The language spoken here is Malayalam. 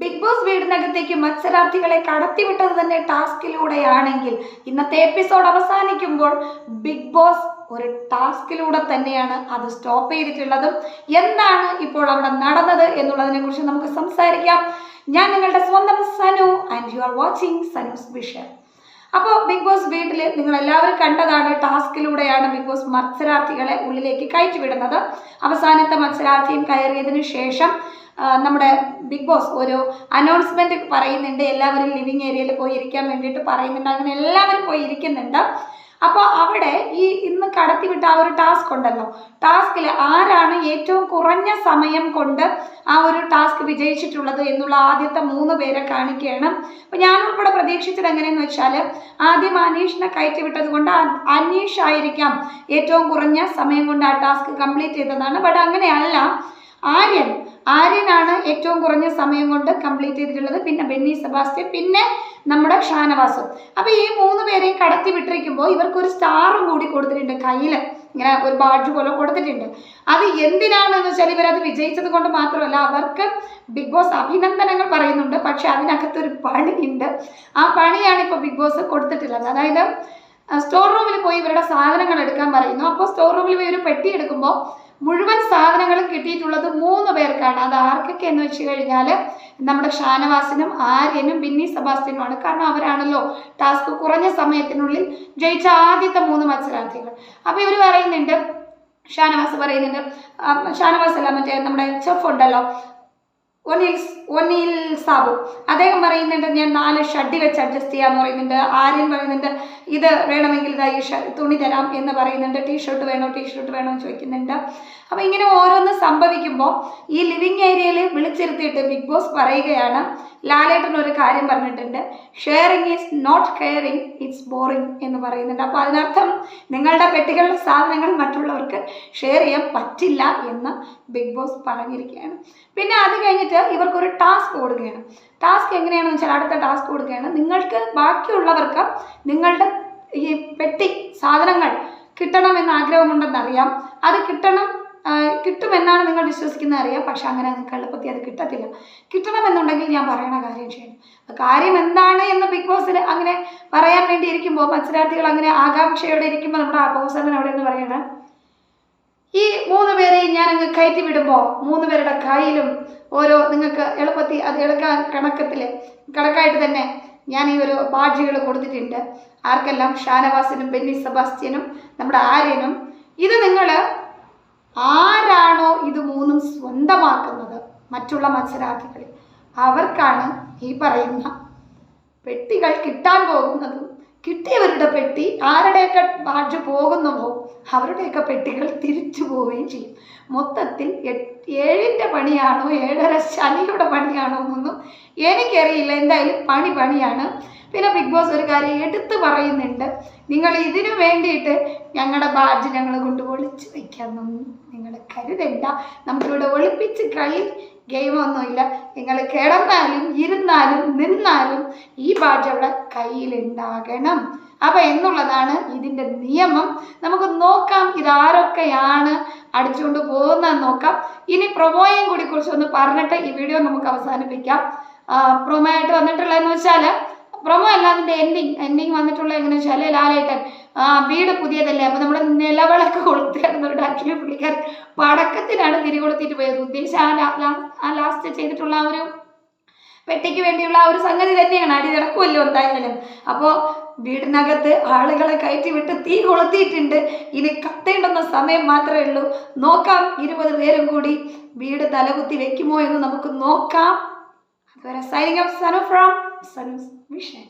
ബിഗ് ബോസ് വീടിനകത്തേക്ക് മത്സരാർത്ഥികളെ കടത്തിവിട്ടത് തന്നെ ടാസ്കിലൂടെയാണെങ്കിൽ ഇന്നത്തെ എപ്പിസോഡ് അവസാനിക്കുമ്പോൾ ബിഗ് ബോസ് ഒരു ടാസ്കിലൂടെ തന്നെയാണ് അത് സ്റ്റോപ്പ് ചെയ്തിട്ടുള്ളതും എന്താണ് ഇപ്പോൾ അവിടെ നടന്നത് എന്നുള്ളതിനെ കുറിച്ച് നമുക്ക് സംസാരിക്കാം. ഞാൻ നിങ്ങളുടെ സ്വന്തം Sanu and you are watching Sanu's vision അപ്പോൾ ബിഗ് ബോസ് വീട്ടിൽ നിങ്ങൾ എല്ലാവരും കണ്ടതാണ് ടാസ്കിലൂടെയാണ് ബിഗ് ബോസ് മത്സരാർത്ഥികളെ ഉള്ളിലേക്ക് കയറ്റിവിടുന്നത്. അവസാനത്തെ മത്സരാർത്ഥിയും കയറിയതിനു ശേഷം നമ്മുടെ ബിഗ് ബോസ് ഒരു അനൗൺസ്മെന്റ് പറയുന്നുണ്ട്. എല്ലാവരും ലിവിങ് ഏരിയയിൽ പോയി ഇരിക്കാൻ വേണ്ടിയിട്ട് പറയുന്നുണ്ട്. അങ്ങനെ എല്ലാവരും പോയി ഇരിക്കുന്നുണ്ട്. അപ്പോൾ അവിടെ ഈ ഇന്ന് കടത്തിവിട്ട ആ ഒരു ടാസ്ക് ഉണ്ടല്ലോ. ടാസ്കിൽ ആരാണ് ഏറ്റവും കുറഞ്ഞ സമയം കൊണ്ട് ആ ഒരു ടാസ്ക് വിജയിച്ചിട്ടുള്ളത് എന്നുള്ള ആദ്യത്തെ മൂന്ന് പേരെ കാണിക്കുകയാണ്. അപ്പോൾ ഞാൻ ഉൾപ്പെടെ പ്രതീക്ഷിച്ചത് എങ്ങനെയെന്ന് വെച്ചാൽ ആദ്യം അനീഷിനെ കയറ്റി വിട്ടത് കൊണ്ട് അനീഷ് ആയിരിക്കാം ഏറ്റവും കുറഞ്ഞ സമയം കൊണ്ട് ആ ടാസ്ക് കംപ്ലീറ്റ് ചെയ്തതാണ്. ബട്ട് അങ്ങനെയല്ല. ആര്യൻ ആര്യനാണ് ഏറ്റവും കുറഞ്ഞ സമയം കൊണ്ട് കംപ്ലീറ്റ് ചെയ്തിട്ടുള്ളത്. പിന്നെ ബെന്നി സെബാസ്റ്റ്യൻ പിന്നെ നമ്മുടെ ഷാനവാസും. അപ്പോൾ ഈ മൂന്ന് പേരെയും കടത്തി വിട്ടിരിക്കുമ്പോൾ ഇവർക്കൊരു സ്റ്റാറും കൂടി കൊടുത്തിട്ടുണ്ട്. കയ്യിൽ ഇങ്ങനെ ഒരു ബാഡ്ജ് പോലെ കൊടുത്തിട്ടുണ്ട്. അത് എന്തിനാണെന്ന് വെച്ചാൽ ഇവരത് വിജയിച്ചത് കൊണ്ട് മാത്രമല്ല അവർക്ക് ബിഗ് ബോസ് അഭിനന്ദനങ്ങൾ പറയുന്നുണ്ട്. പക്ഷെ അതിനകത്തൊരു പണിയുണ്ട്. ആ പണിയാണ് ഇപ്പോൾ ബിഗ് ബോസ് കൊടുത്തിട്ടുള്ളത്. അതായത് സ്റ്റോർ റൂമിൽ പോയി ഇവരുടെ സാധനങ്ങൾ എടുക്കാൻ പറയുന്നു. അപ്പോൾ സ്റ്റോർ റൂമിൽ പോയി ഒരു പെട്ടി എടുക്കുമ്പോൾ മുഴുവൻ സാധനങ്ങളും കിട്ടിയിട്ടുള്ളത് മൂന്ന് പേർക്കാണ്. അത് ആർക്കൊക്കെ എന്ന് വെച്ച് കഴിഞ്ഞാൽ നമ്മുടെ ഷാനവാസിനും ആര്യനും ബിന്നി സെബാസ്റ്റ്യനുമാണ്. കാരണം അവരാണല്ലോ ടാസ്ക് കുറഞ്ഞ സമയത്തിനുള്ളിൽ ജയിച്ച ആദ്യത്തെ മൂന്ന് മത്സരാർത്ഥികൾ. അപ്പോൾ ഇവർ പറയുന്നുണ്ട് ഷാനവാസ് പറയുന്നുണ്ട് ഷാനവാസ് അല്ല മറ്റേ നമ്മുടെ ചെഫ് ഉണ്ടല്ലോ ഒനിൽ ഒനിൽ സാബു. അദ്ദേഹം പറയുന്നുണ്ട് ഞാൻ നാല് ഷഡ്ഡി വെച്ച് അഡ്ജസ്റ്റ് ചെയ്യാന്ന് പറയുന്നുണ്ട്. ആര്യൻ പറയുന്നുണ്ട് ഇത് വേണമെങ്കിൽ ഇതാ ഈ തുണി തരാം എന്ന് പറയുന്നുണ്ട്. ടീഷർട്ട് വേണോ ടീഷർട്ട് വേണോ എന്ന് ചോദിക്കുന്നുണ്ട്. അപ്പോൾ ഇങ്ങനെ ഓരോന്ന് സംഭവിക്കുമ്പോൾ ഈ ലിവിങ് ഏരിയയിൽ വിളിച്ചിരുത്തിയിട്ട് ബിഗ് ബോസ് പറയുകയാണ്. ലാലേട്ടൻ ഒരു കാര്യം പറഞ്ഞിട്ടുണ്ട്. Sharing is not caring it's boring എന്ന് പറയുന്നുണ്ട്. അപ്പോൾ അതിനർത്ഥം നിങ്ങളുടെ പെട്ടികളുടെ സാധനങ്ങൾ മറ്റുള്ളവർക്ക് ഷെയർ ചെയ്യാൻ പറ്റില്ല എന്ന് ബിഗ് ബോസ് പറഞ്ഞിരിക്കുകയാണ്. പിന്നെ അത് കഴിഞ്ഞിട്ട് ഇവർക്കൊരു ടാസ്ക് കൊടുക്കുകയാണ്. ടാസ്ക് എങ്ങനെയാണെന്ന് വെച്ചാൽ അടുത്ത ടാസ്ക് കൊടുക്കുകയാണ്. നിങ്ങൾക്ക് ബാക്കിയുള്ളവർക്ക് നിങ്ങളുടെ ഈ പെട്ടി സാധനങ്ങൾ കിട്ടണമെന്ന് ആഗ്രഹമുണ്ടെന്നറിയാം അത് കിട്ടണം കിട്ടുമെന്നാണ് നിങ്ങൾ വിശ്വസിക്കുന്നത് അറിയാം. പക്ഷെ അങ്ങനെ നിങ്ങൾക്ക് എളുപ്പത്തിൽ അത് കിട്ടത്തില്ല. കിട്ടണമെന്നുണ്ടെങ്കിൽ ഞാൻ പറയണ കാര്യം ചെയ്യണം കാര്യം എന്താണ് എന്ന് ബിഗ് ബോസിൽ അങ്ങനെ പറയാൻ വേണ്ടി ഇരിക്കുമ്പോൾ മത്സരാർത്ഥികൾ അങ്ങനെ ആകാംക്ഷയോടെ ഇരിക്കുമ്പോൾ നമ്മുടെ ബോസവൻ അവിടെ എന്ന് പറയണം ഈ മൂന്ന് പേരെയും ഞാൻ അങ്ങ് കയറ്റി വിടുമ്പോൾ മൂന്ന് പേരുടെ കയ്യിലും ഓരോ നിങ്ങൾക്ക് എളുപ്പത്തിൽ അത് എടുക്കാൻ കണക്കത്തിൽ കണക്കായിട്ട് തന്നെ ഞാൻ ഈ ഒരു ബാഡ്ജുകൾ കൊടുത്തിട്ടുണ്ട്. ആർക്കെല്ലാം? ഷാനവാസിനും ബെന്നി സെബാസ്റ്റ്യനും നമ്മുടെ ആര്യനും. ഇത് നിങ്ങൾ ആരാണോ ഇത് മൂന്നും സ്വന്തമാക്കുന്നത്? മറ്റുള്ള മത്സരാർത്ഥികളിൽ അവർക്കാണ് ഈ പറയുന്ന പെട്ടികൾ കിട്ടാൻ പോകുന്നതും കിട്ടിയവരുടെ പെട്ടി ആരുടെയൊക്കെ ബാഡ്ജ് പോകുന്നുവോ അവരുടെയൊക്കെ പെട്ടികൾ തിരിച്ചു പോവുകയും ചെയ്യും. മൊത്തത്തിൽ ഏഴിന്റെ പണിയാണോ ഏഴര ശനിയുടെ പണിയാണോ എന്നൊന്നും എനിക്കറിയില്ല. എന്തായാലും പണി പണിയാണ്. പിന്നെ ബിഗ് ബോസ് ഒരു കാര്യം എടുത്തു പറയുന്നുണ്ട്. നിങ്ങൾ ഇതിനു വേണ്ടിയിട്ട് ഞങ്ങളുടെ ബാഡ്ജ് ഞങ്ങൾ കൊണ്ട് ഒളിച്ച് വയ്ക്കാമെന്നൊന്നും നിങ്ങൾ കരുതണ്ട. നമുക്കിവിടെ ഒളിപ്പിച്ച് കളി ഗെയിമൊന്നുമില്ല നിങ്ങൾ കിടന്നാലും ഇരുന്നാലും നിന്നാലും ഈ ബാഡ്ജ് അവിടെ കയ്യിലുണ്ടാകണം. അപ്പം എന്നുള്ളതാണ് ഇതിന്റെ നിയമം. നമുക്ക് നോക്കാം ഇതാരൊക്കെയാണ് അടിച്ചുകൊണ്ട് പോകുന്നതെന്ന് നോക്കാം. ഇനി പ്രൊമോയും കൂടി കുറിച്ച് ഒന്ന് പറഞ്ഞിട്ട് ഈ വീഡിയോ നമുക്ക് അവസാനിപ്പിക്കാം. പ്രൊമോ ആയിട്ട് വന്നിട്ടുള്ളതെന്ന് വെച്ചാൽ പ്രൊമോ അല്ല അതിന്റെ എൻഡിങ് എൻഡിങ് വന്നിട്ടുള്ള എങ്ങനെയാണെന്ന് വെച്ചാൽ ലാലേട്ടൻ ആ വീട് പുതിയതല്ലേ? അപ്പൊ നമ്മുടെ നിലവിളക്ക് കൊളുത്തിയായിരുന്നവരുടെ ആക്ച്വലി പുള്ളിക്കാരൻ. പടക്കത്തിനാണ് തിരി കൊളുത്തിയിട്ട് പോയത്. ഉദ്ദേശിച്ച ആ ലാസ്റ്റ് ചെയ്തിട്ടുള്ള ആ ഒരു പെട്ടിക്ക് വേണ്ടിയുള്ള ആ ഒരു സംഗതി തന്നെയാണ്. അടി നടക്കുമല്ലോ എന്തായാലും. അപ്പോൾ വീടിനകത്ത് ആളുകളെ കയറ്റി വിട്ട് തീ കൊളുത്തിയിട്ടുണ്ട്. ഇനി കത്തേണ്ടുന്ന സമയം മാത്രമേ ഉള്ളൂ. നോക്കാം ഇരുപത് പേരും കൂടി വീട് തലകുത്തി വെക്കുമോ എന്ന് നമുക്ക് നോക്കാം. Signing off Sanu from vision